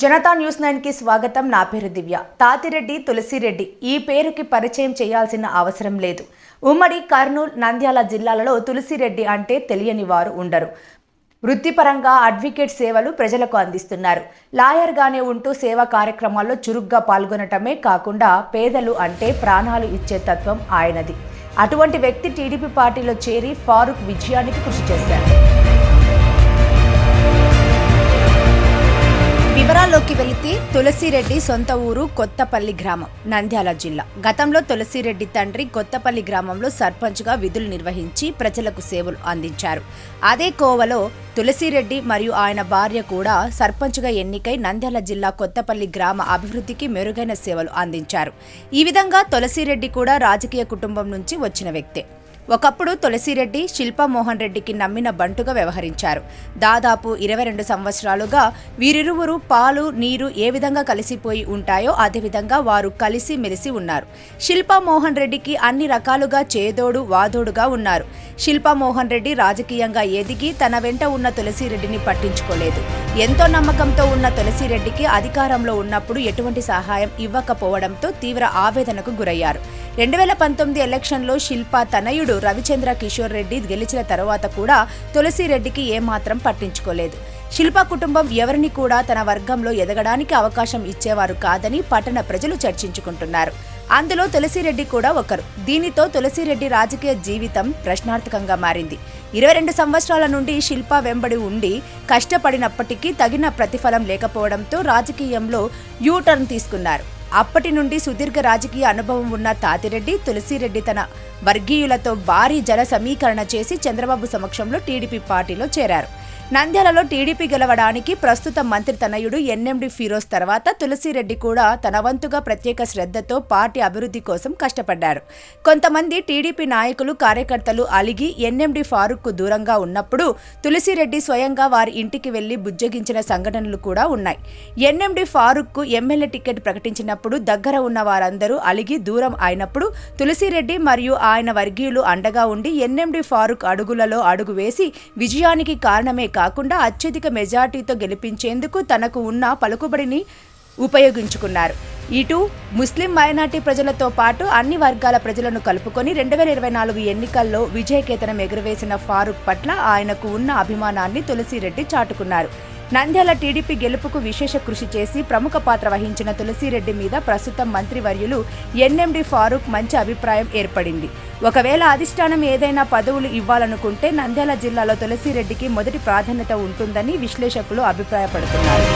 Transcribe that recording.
Janata news నైన్కి స్వాగతం. నా పేరు దివ్య. తాతిరెడ్డి తులసిరెడ్డి ఈ పేరుకి పరిచయం చేయాల్సిన అవసరం లేదు. ఉమ్మడి కర్నూలు నంద్యాల జిల్లాలలో తులసిరెడ్డి అంటే తెలియని వారు ఉండరు. వృత్తిపరంగా అడ్వకేట్ సేవలు ప్రజలకు అందిస్తున్నారు. లాయర్గానే ఉంటూ సేవా కార్యక్రమాల్లో చురుగ్గా పాల్గొనటమే కాకుండా పేదలు అంటే ప్రాణాలు ఇచ్చే తత్వం ఆయనది. అటువంటి వ్యక్తి టీడీపీ పార్టీలో చేరి ఫారూక్ విజయానికి కృషి చేశారు. వివరాల్లోకి వెళితే తులసిరెడ్డి సొంత ఊరు కొత్తపల్లి గ్రామం నంద్యాల జిల్లా. గతంలో తులసిరెడ్డి తండ్రి కొత్తపల్లి గ్రామంలో సర్పంచ్గా విధులు నిర్వహించి ప్రజలకు సేవలు అందించారు. అదే కోవలో తులసిరెడ్డి మరియు ఆయన భార్య కూడా సర్పంచ్గా ఎన్నికై నంద్యాల జిల్లా కొత్తపల్లి గ్రామ అభివృద్ధికి మెరుగైన సేవలు అందించారు. ఈ విధంగా తులసిరెడ్డి కూడా రాజకీయ కుటుంబం నుంచి వచ్చిన వ్యక్తే. ఒకప్పుడు తులసిరెడ్డి శిల్పామోహన్ రెడ్డికి నమ్మిన బంటుగా వ్యవహరించారు. దాదాపు ఇరవై రెండు సంవత్సరాలుగా వీరిరువురు పాలు నీరు ఏ విధంగా కలిసిపోయి ఉంటాయో అదేవిధంగా వారు కలిసి మెలిసి ఉన్నారు. శిల్పామోహన్ రెడ్డికి అన్ని రకాలుగా చేదోడు వాదోడుగా ఉన్నారు. శిల్పామోహన్ రెడ్డి రాజకీయంగా ఎదిగి తన వెంట ఉన్న తులసిరెడ్డిని పట్టించుకోలేదు. ఎంతో నమ్మకంతో ఉన్న తులసిరెడ్డికి అధికారంలో ఉన్నప్పుడు ఎటువంటి సహాయం ఇవ్వకపోవడంతో తీవ్ర ఆవేదనకు గురయ్యారు. రెండు వేల పంతొమ్మిది ఎలక్షన్లో శిల్ప తనయుడు రవిచంద్ర కిషోర్ రెడ్డి గెలిచిన తర్వాత కూడా తులసిరెడ్డికి ఏమాత్రం పట్టించుకోలేదు. శిల్ప కుటుంబం ఎవరిని కూడా తన వర్గంలో ఎదగడానికి అవకాశం ఇచ్చేవారు కాదని పట్టణ ప్రజలు చర్చించుకుంటున్నారు. అందులో తులసిరెడ్డి కూడా ఒకరు. దీనితో తులసిరెడ్డి రాజకీయ జీవితం ప్రశ్నార్థకంగా మారింది. ఇరవై రెండు సంవత్సరాల నుండి శిల్ప వెంబడి ఉండి కష్టపడినప్పటికీ తగిన ప్రతిఫలం లేకపోవడంతో రాజకీయంలో యూటర్న్ తీసుకున్నారు. అప్పటి నుండి సుదీర్ఘ రాజకీయ అనుభవం ఉన్న తాతిరెడ్డి తులసిరెడ్డి తన వర్గీయులతో భారీ జన సమీకరణ చేసి చంద్రబాబు సమక్షంలో టీడీపీ పార్టీలో చేరారు. నంద్యాలలో టీడీపీ గెలవడానికి ప్రస్తుత మంత్రి తనయుడు ఎన్ఎండి ఫిరోజ్ తర్వాత తులసిరెడ్డి కూడా తన వంతుగా ప్రత్యేక శ్రద్ధతో పార్టీ అభివృద్ధి కోసం కష్టపడ్డారు. కొంతమంది టీడీపీ నాయకులు కార్యకర్తలు అలిగి ఎన్ఎండి ఫారూక్ దూరంగా ఉన్నప్పుడు తులసిరెడ్డి స్వయంగా వారి ఇంటికి వెళ్ళి బుజ్జగించిన సంఘటనలు కూడా ఉన్నాయి. ఎన్ఎండి ఫారూక్ ఎమ్మెల్యే టికెట్ ప్రకటించినప్పుడు దగ్గర ఉన్న వారందరూ అలిగి దూరం అయినప్పుడు తులసిరెడ్డి మరియు ఆయన వర్గీయులు అండగా ఉండి ఎన్ఎండి ఫారూక్ అడుగులలో అడుగు వేసి విజయానికి కారణమే కాకుండా అత్యధిక మెజార్టీతో గెలిపించేందుకు తనకు ఉన్న పలుకుబడిని ఉపయోగించుకున్నారు. ఇటు ముస్లిం మైనార్టీ ప్రజలతో పాటు అన్ని వర్గాల ప్రజలను కలుపుకొని రెండు వేల ఇరవై నాలుగు ఎన్నికల్లో విజయకేతనం ఎగురవేసిన ఫారూక్ పట్ల ఆయనకు ఉన్న అభిమానాన్ని తులసిరెడ్డి చాటుకున్నారు. నంద్యాల టీడీపీ గెలుపుకు విశేష కృషి చేసి ప్రముఖ పాత్ర వహించిన తులసిరెడ్డి మీద ప్రస్తుతం మంత్రివర్యులు ఎన్ఎండి ఫారూక్ మంచి అభిప్రాయం ఏర్పడింది. ఒకవేళ అధిష్టానం ఏదైనా పదవులు ఇవ్వాలనుకుంటే నంద్యాల జిల్లాలో తులసిరెడ్డికి మొదటి ప్రాధాన్యత ఉంటుందని విశ్లేషకులు అభిప్రాయపడుతున్నారు.